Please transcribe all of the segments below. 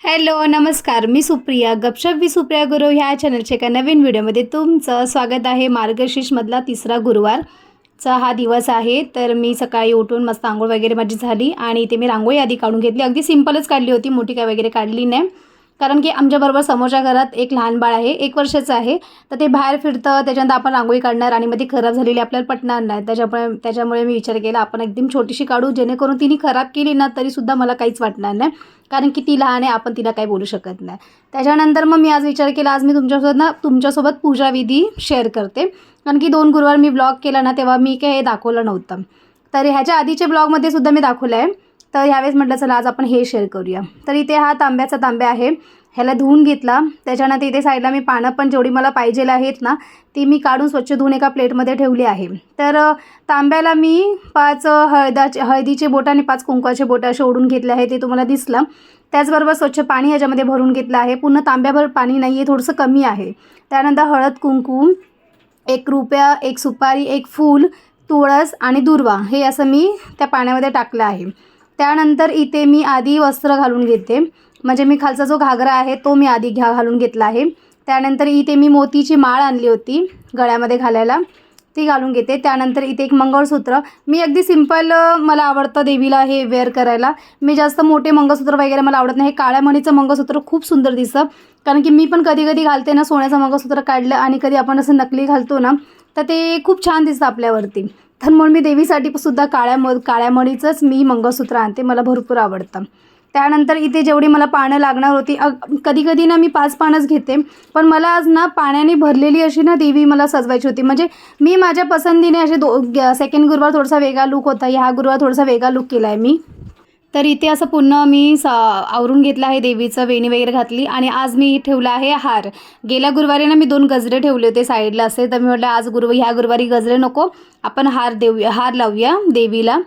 Hello नमस्कार. मी सुप्रिया. गपशप सुप्रिया गुरु ह्या चॅनलच्या एका नवीन व्हिडिओमध्ये तुमचं स्वागत आहे. मार्गशीर्षमधला तिसरा गुरुवारचा हा दिवस आहे. तर मी सकाळी उठून मस्त आंघोळ वगैरे माझी झाली आणि ते मी रांगोळी आधी काढून घेतली. अगदी सिम्पलच काढली होती. मोठी काय वगैरे काढली नाही. कारण की आमच्याबरोबर समोरच्या घरात एक लहान बाळ आहे एक वर्षाचं आहे. तर ते बाहेर फिरतं त्याच्यानंतर आपण रांगोळी काढणार आणि मग ती खराब झालेली आपल्याला पटणार नाही. त्याच्यामुळे त्याच्यामुळे मी विचार केला आपण एकदम छोटीशी काढू जेणेकरून तिने खराब केली ना तरीसुद्धा मला काहीच वाटणार नाही. कारण की ती लहान आहे आपण तिला काही बोलू शकत नाही. त्याच्यानंतर मग मी आज विचार केला आज मी तुमच्यासोबत ना तुमच्यासोबत पूजाविधी शेअर करते. कारण की दोन गुरुवार मी ब्लॉग केला ना तेव्हा मी काय हे दाखवलं नव्हतं. तर ह्याच्या आधीच्या ब्लॉगमध्ये सुद्धा मी दाखवलं आहे तर ह्यावेळेस म्हटलं चला आज आपण हे शेअर करूया. तर इथे हा तांब्याचा तांब्या आहे. ह्याला धुवून घेतला. त्याच्यानंतर इथे साईडला मी पानं पण जेवढी मला पाहिजे आहेत ना ती मी काढून स्वच्छ धुवून एका प्लेटमध्ये ठेवली आहे. तर तांब्याला मी पाच हळदाचे हळदीचे बोट आणि पाच कुंकवाचे बोटं असे ओढून घेतले आहे ते तुम्हाला दिसलं. त्याचबरोबर स्वच्छ पाणी ह्याच्यामध्ये भरून घेतलं आहे. पूर्ण तांब्याभर पाणी नाही आहे थोडंसं कमी आहे. त्यानंतर हळद कुंकू एक रुपया एक सुपारी एक फूल तुळस आणि दुर्वा हे असं मी त्या पाण्यामध्ये टाकलं आहे. त्यानंतर इथे मी आधी वस्त्र घालून घेते. म्हणजे मी खालचा जो घागरा आहे तो मी आधी घ्या घालून घेतला आहे. त्यानंतर इथे मी मोतीची माळ आणली होती गळ्यामध्ये घालायला. ती घालून घेते. त्यानंतर इथे एक मंगळसूत्र. मी अगदी सिंपल मला आवडतं देवीला हे वेअर करायला. मी जास्त मोठे मंगळसूत्र वगैरे मला आवडत नाही. हे काळ्या मणीचं मंगळसूत्र खूप सुंदर दिसतं. कारण की मी पण कधी कधी घालते ना सोन्याचं मंगळसूत्र काढलं आणि कधी आपण असं नकली घालतो ना तर ते खूप छान दिसतं आपल्यावरती. तर म्हणून मी देवीसाठी सुद्धा काळ्या म काळ्या मणीचंच मी मंगळसूत्र आणते मला भरपूर आवडतं. त्यानंतर इथे जेवढी मला पानं लागणार होती कधी कधी ना मी पाच पानंच घेते पण मला आज ना पाण्याने भरलेली अशी ना देवी मला सजवायची होती. म्हणजे मी माझ्या पसंतीने असे दो सेकंड गुरुवार थोडासा वेगळा लुक होता ह्या गुरुवार थोडासा वेगळा लुक केला आहे मी. तर इथे असं पुन्हा मी सा आवरून घेतलं आहे देवीचं वेणी वगैरे घातली आणि आज मी ठेवला आहे हार. गेल्या गुरुवारी ना मी दोन गजरे ठेवले होते साईडला असे तर मी म्हटलं आज गुरु ह्या गुरुवारी गजरे नको आपण हार देऊया हार लावूया देवीला.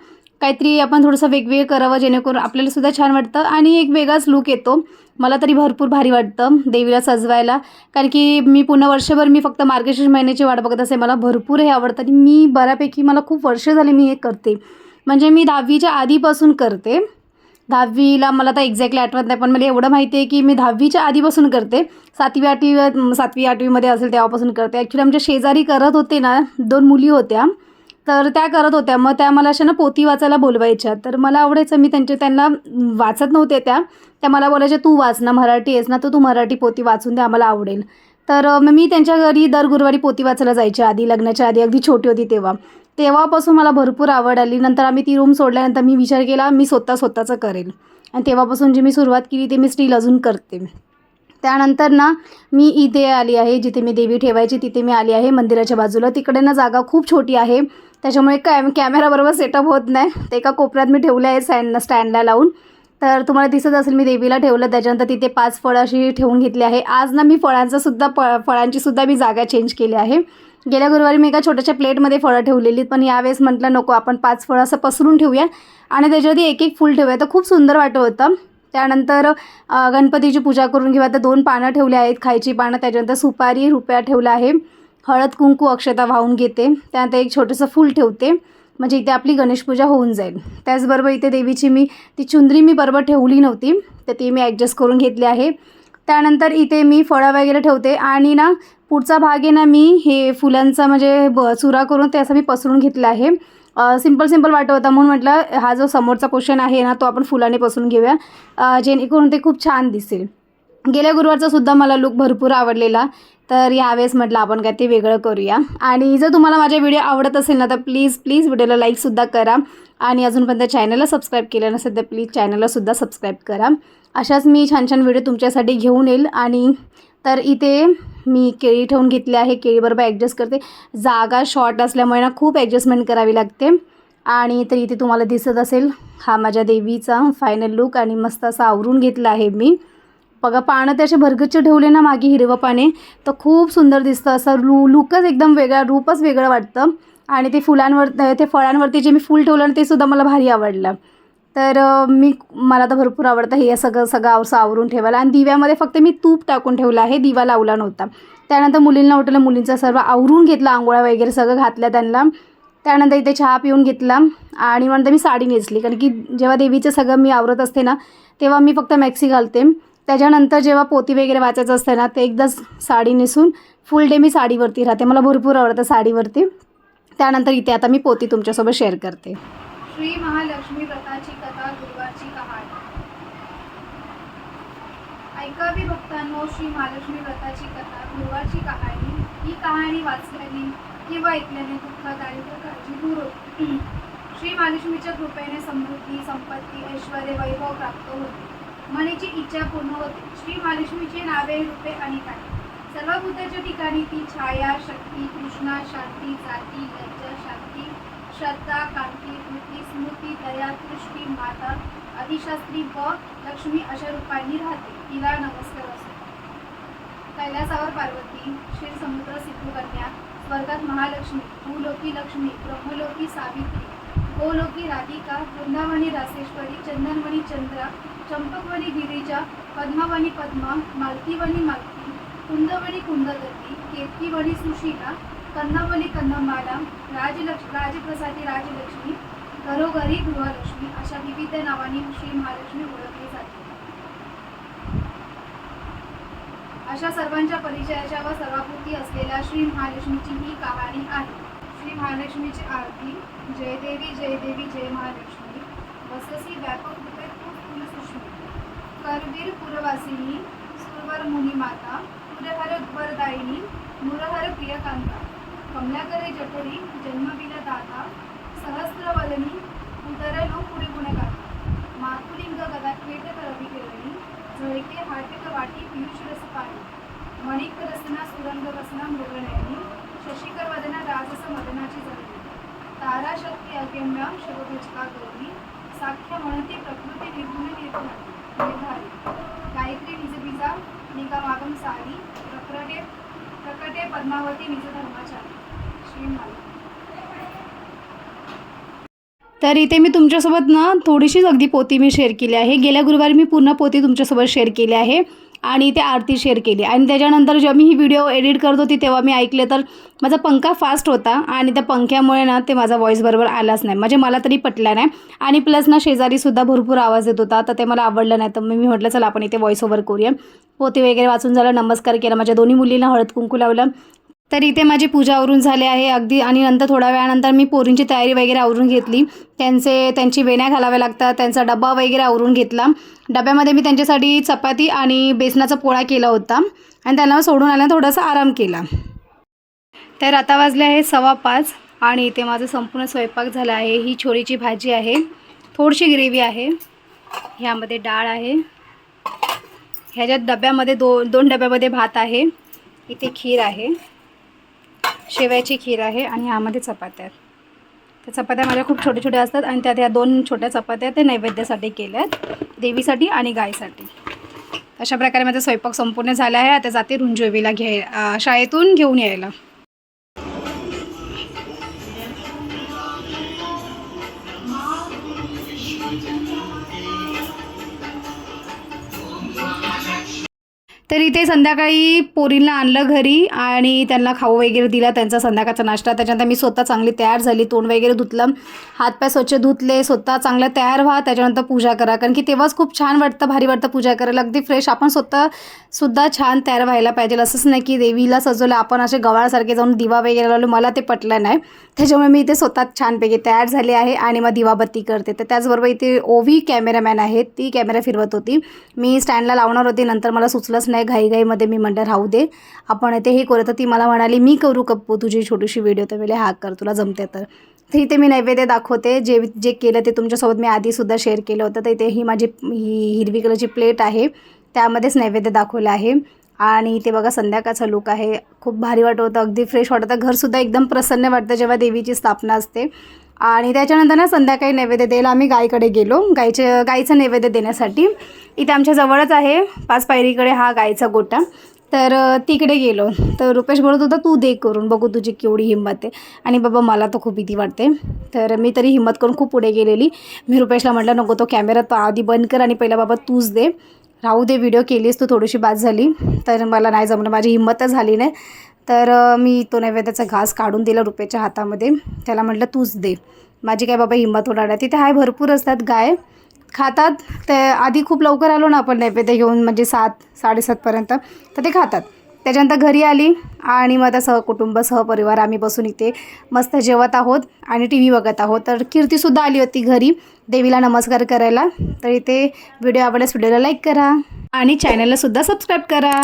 काहीतरी आपण थोडंसं वेगवेगळं करावं जेणेकरून आपल्याला सुद्धा छान वाटतं आणि एक वेगळाच लूक येतो. मला तरी भरपूर भारी वाटतं देवीला सजवायला कारण की मी पूर्ण वर्षभर मी फक्त मार्गशीर्ष महिन्याची वाट बघत असे मला भरपूर हे आवडतं आणि मी बऱ्यापैकी मला खूप वर्ष झाले मी हे करते. म्हणजे मी दहावीच्या आधीपासून करते. दहावीला मला आता एक्झॅक्टली आठवत नाही पण मला एवढं माहिती आहे की मी दहावीच्या आधीपासून करते. सातवी आठवी सातवी आठवीमध्ये असेल तेव्हापासून करते. ॲक्च्युली आमच्या शेजारी करत होते ना दोन मुली होत्या. तर त्या करत होत्या. मग त्या मला अशा ना पोती वाचायला बोलवायच्या. तर मला आवडायचं मी त्यांच्या त्यांना वाचत नव्हते त्या. त्या मला बोलायच्या तू वाच ना मराठी आहेस ना तर तू मराठी पोती वाचून द्या आम्हाला आवडेल. तर मग मी त्यांच्या घरी दर गुरुवारी पोती वाचायला जायच्या आधी लग्नाच्या आधी अगदी छोटी होती तेव्हा. तेव्हापासून मला भरपूर आवड आली. नंतर आम्ही ती रूम सोडल्यानंतर मी विचार केला मी स्वतः स्वतःचं करेल आणि तेव्हापासून जी मी सुरुवात केली ते मी स्टील अजून करते. त्यानंतर ना मी इथे आली आहे जिथे मी देवी ठेवायची तिथे मी आली आहे मंदिराच्या बाजूला. तिकडे ना जागा खूप छोटी आहे. त्याच्यामुळे कॅम कॅमेराबरोबर सेटअप होत नाही. ते एका कोपऱ्यात मी ठेवलं आहे स्टँड स्टँडला लावून. तर तुम्हाला दिसत असेल मी देवीला ठेवलं. त्याच्यानंतर तिथे पाच फळं अशी ठेवून घेतली आहे. आज ना मी फळांचंसुद्धा प फळांची सुद्धा मी जागा चेंज केली आहे. गेल्या गुरुवारी मी एका छोट्याशा प्लेटमध्ये फळं ठेवलेली पण यावेळेस म्हटलं नको आपण पाच फळं असं पसरून ठेवूया. आणि त्याच्यावरती एक एक फूल ठेवूया. तर खूप सुंदर वाटत होतं. त्यानंतर गणपतीची पूजा करून घेऊया. तर दोन पानं ठेवली आहेत. खायची पानं त्याच्यानंतर सुपारी रुपया ठेवला आहे. हळद कुंकू अक्षता वाहून घेते. त्यानंतर एक छोटंसं फूल ठेवते. म्हणजे इथे आपली गणेशपूजा होऊन जाईल. त्याचबरोबर इथे देवीची मी ती चुंदरी मी बरोबर ठेवली नव्हती. तर ती मी ॲडजस्ट करून घेतली आहे. त्यानंतर इथे मी फळं वगैरे ठेवते. आणि ना पुढचा भाग आहे ना मी हे फुलांचा म्हणजे ब चुरा करून ते असं मी पसरून घेतलं आहे. सिंपल सिंपल वाटत होता. म्हणून म्हटलं हा जो समोरचा पोर्शन आहे ना तो आपण फुलाने पसरून घेऊया. जेणेकरून ते खूप छान दिसेल. गेल्या गुरुवारचा सुद्धा मला लुक भरपूर आवडलेला. तर यावेळेस म्हटलं आपण काय ते वेगळं करूया. आणि जर तुम्हाला माझे व्हिडिओ आवडत असेल ना तर प्लीज प्लीज व्हिडिओला लाईकसुद्धा करा. आणि अजूनपर्यंत चॅनलला सबस्क्राईब केलं नसेल तर प्लीज चॅनललासुद्धा सबस्क्राईब करा. अशाच मी छान छान व्हिडिओ तुमच्यासाठी घेऊन येईल. आणि तर इथे मी केळी ठेवून घेतली आहे. केळीबरोबर ॲडजस्ट करते. जागा शॉर्ट असल्यामुळे ना खूप ॲडजस्टमेंट करावी लागते. आणि तर इथे तुम्हाला दिसत असेल हा माझ्या देवीचा फायनल लुक आणि मस्त असा आवरून घेतला आहे मी. बघा पानं ते असे भरगच्च ठेवले ना मागे हिरवं पाने तर खूप सुंदर दिसतं. असं लू लुकच एकदम वेगळा रूपच वेगळं वाटतं. आणि ते फुलांवर ते फळांवरती जे मी फूल ठेवलं ना ते सुद्धा मला भारी आवडलं. तर मी मला तर भरपूर आवडतं हे सगळं सगळं आवसं आवरून ठेवायला. आणि दिव्यामध्ये फक्त मी तूप टाकून ठेवलं आहे दिवा लावला नव्हता. त्यानंतर मुलींना उठलं मुलींचा सर्व आवरून घेतलं आंघोळ्या वगैरे सगळं घातल्या त्यांना. त्यानंतर इथे चहा पिऊन घेतला. आणि नंतर मी साडी नेसली कारण की जेव्हा देवीचं सगळं मी आवरत असते ना तेव्हा मी फक्त मॅक्सी घालते. त्याच्यानंतर जेव्हा पोती वगैरे वाचायचं असतं ना ते एकदा साडी नेसून फुल डे मी साडीवरती राहते. मला भरपूर आवडतं साडीवरती. त्यानंतर इथे आता मी पोती तुमच्यासोबत शेअर करते. श्री महालक्ष्मी व्रताची कथा गुरुवारची कहाणी. ऐकावी भक्तांनो श्री महालक्ष्मी व्रताची कथा गुरुवारची कहाणी. ही कहाणी वाचल्याने किंवा ऐकल्याने दुःख दारिद्र्य काळजी दूर होते. श्री महालक्ष्मीच्या कृपेने समृद्धी संपत्ती ऐश्वर वैभव प्राप्त होते. मनाची इच्छा पूर्ण होते. श्री महालक्ष्मीचे नावे रूपे अनेक आहे सर्व बुद्धाच्या ठिकाणी ती छाया शक्ती कृष्णा शांती जाती लज्जा शांती श्रद्धा कांती कृती स्मृती दया दृष्टी माता अधिशास्त्री व लक्ष्मी अशा रूपांनी राहते. तिला नमस्कार असतो. कैलासावर पार्वती क्षीर समुद्र सिद्धू कन्या स्वर्गात महालक्ष्मी भूलोकी लक्ष्मी ब्रह्मलोकी सावित्री गोलोकी राधिका वृंदावणी रासेश्वरी चंदनवणी चंद्रा चंपकवणी गिरीजा पद्मावणी पद्मा मालतीवणी मालती कुंदवणी कुंदगती केतकीवणी सुशीला कन्नावणी कन्नमाला राजलक्ष राजप्रसादी राजलक्ष्मी घरोघरी गृहलक्ष्मी अशा विविध नावांनी श्री महालक्ष्मी ओळखली जाते. अशा सर्वांच्या परिचयाच्या व सर्वापुरती असलेल्या श्री महालक्ष्मीची ही कहाणी आहे. श्री महालक्ष्मीची आरती. जय देवी जय देवी जय महालक्ष्मी. वससी व्यापक सुष्मी करवीर पुरवासिनी सुरवर मुनी माता पुरहर वरदायिनी मुरहर प्रियकांता. कमलाकरे जठरी जन्मविल दाता सहस्रवदनी उदरलो पुढे गुणगाता. मातुलिंग गदा खेट करवी केळणी झळके हाटक वाटी पियुष रस पाणी मणिक रसना सुरंग रसना मृगनयनी. मदनाची जळणी तारा शक्ती अगम्य शवभजका गौरी साख्य म्हणती प्रकृती निर्गुण निर्धारी निर्धारी. गायत्री निजबीजा निगमागम सारी प्रकटे प्रकटे पद्मावती निज धर्माचारी श्री माता तर इथे मी तुमच्यासोबत ना थोडीशीच अगदी पोती मी शेअर केली आहे. गेल्या गुरुवारी मी पूर्ण पोती तुमच्यासोबत शेअर केली आहे. आणि ते आरती शेअर केली. आणि त्याच्यानंतर जेव्हा मी ही व्हिडिओ एडिट करत होती तेव्हा मी ऐकले तर माझा पंखा फास्ट होता आणि त्या पंख्यामुळे ना ते माझा व्हॉईस बरोबर आलाच नाही. म्हणजे मला तरी पटला नाही. आणि प्लस ना शेजारीसुद्धा भरपूर आवाज येत होता. तर ते मला आवडलं नाही. तर मी म्हटलं चला आपण इथे व्हॉईस ओव्हर करूया. पोती वगैरे वाचून झालं नमस्कार केला. माझ्या दोन्ही मुलींना हळद कुंकू लावलं. तर इथे माझी पूजा आवरून झाली आहे अगदी. आणि नंतर थोड्या वेळानंतर मी पोरींची तयारी वगैरे आवरून घेतली. त्यांचे त्यांची वेण्या घालाव्या लागतात त्यांचा डब्बा वगैरे आवरून घेतला. डब्यामध्ये मी त्यांच्यासाठी चपाती आणि बेसनाचा पोळा केला होता. आणि त्यांना सोडून आल्या थोडासा आराम केला. तर आता वाजले आहे सव्वा पाच आणि इथे माझं संपूर्ण स्वयंपाक झाला आहे. ही छोरीची भाजी आहे. थोडीशी ग्रेव्ही आहे. ह्यामध्ये डाळ आहे. ह्याच्यात डब्यामध्ये दो दोन डब्यामध्ये भात आहे. इथे खीर आहे. शेवयाची खीर आहे आणि ह्यामध्ये चपात्या आहेत. त्या चपात्या माझ्या खूप छोट्या छोट्या असतात आणि त्यात ह्या दोन छोट्या चपात्या ते नैवेद्यासाठी केल्या आहेत देवीसाठी आणि गायसाठी. अशा प्रकारे माझा स्वयंपाक संपूर्ण झाला आहे. आता जाते रुंजोवीला घ्याय शाळेतून घेऊन यायला. तर इथे संध्याकाळी पोरींना आणलं घरी आणि त्यांना खाऊ वगैरे दिला त्यांचा संध्याकाळचा नाश्ता. त्याच्यानंतर मी स्वतः चांगली तयार झाली तोंड वगैरे धुतलं हातपाय स्वच्छ धुतले स्वतः चांगलं तयार व्हा त्याच्यानंतर पूजा करा. कारण की तेव्हाच खूप छान वाटतं भारी वाटतं पूजा करायला. अगदी फ्रेश आपण स्वतः सुद्धा छान तयार व्हायला पाहिजे. असंच नाही की देवीला सजवलं आपण असे गवाळसारखे जाऊन दिवा वगैरे लावलो मला ते पटलं नाही. त्याच्यामुळे मी इथे स्वतः छानपैकी तयार झाले आहे आणि मग दिवाबत्ती करते. तर त्याचबरोबर इथे ओवी कॅमेरामॅन आहे ती कॅमेरा फिरवत होती. मी स्टँडला लावणार होती नंतर मला सुचलंच नाही. घाईघाईमध्ये मी म्हणलं राहू दे. आपण इथे हे करू तर ती मला म्हणाली मी करू कप्पू तुझी छोटीशी व्हिडिओ तर वेळे हा कर तुला जमते तर. तर इथे मी नैवेद्य दाखवते जे जे केलं ते तुमच्यासोबत मी आधीसुद्धा शेअर केलं होतं. तर इथे ही माझी ही हिरवी कलरची प्लेट आहे त्यामध्येच नैवेद्य दाखवलं आहे. आणि इथे बघा संध्याकाळचा लुक आहे. खूप भारी वाटत होतं अगदी फ्रेश वाटतं. घरसुद्धा एकदम प्रसन्न वाटतं जेव्हा देवीची स्थापना असते. आणि त्याच्यानंतर ना संध्याकाळी नैवेद्य द्यायला आम्ही गायकडे गेलो. गायचे गाईचं नैवेद्य देण्यासाठी. इथे आमच्या जवळच आहे. पाच पायरीकडे हा गायचा गोटा तर तिकडे गेलो. तर रुपेश बोलत होता तू दे करून बघू तुझी केवढी हिंमत आहे. आणि बाबा मला तर खूप भीती वाटते. तर मी तरी हिंमत करून खूप पुढे गेलेली. मी रुपेशला म्हटलं नको तो कॅमेरा तो आधी बंद कर आणि पहिला बाबा तूच दे. राहू दे व्हिडिओ केलीस तू थोडीशी बाद झाली. तर मला नाही जमलं माझी हिंमतच झाली नाही. तर मी तो नैवेद्याचा घास काढून दिला रुपयाच्या हातामध्ये. त्याला म्हटलं तूच दे. माझी काय बाबा हिंमत होणार नाही. तिथे आहे भरपूर असतात गाय. खातात. ते आधी खूप लवकर आलो ना आपण नैवेद्य घेऊन म्हणजे सात साडेसातपर्यंत तर ते खातात. त्याच्यानंतर घरी आली आणि मग आता सहकुटुंब सहपरिवार आम्ही बसून इथे मस्त जेवत आहोत आणि टी व्ही बघत आहोत. तर कीर्तीसुद्धा आली होती घरी देवीला नमस्कार करायला. तर इथे व्हिडिओ आवडल्यास व्हिडिओला लाईक करा आणि चॅनललासुद्धा सबस्क्राईब करा.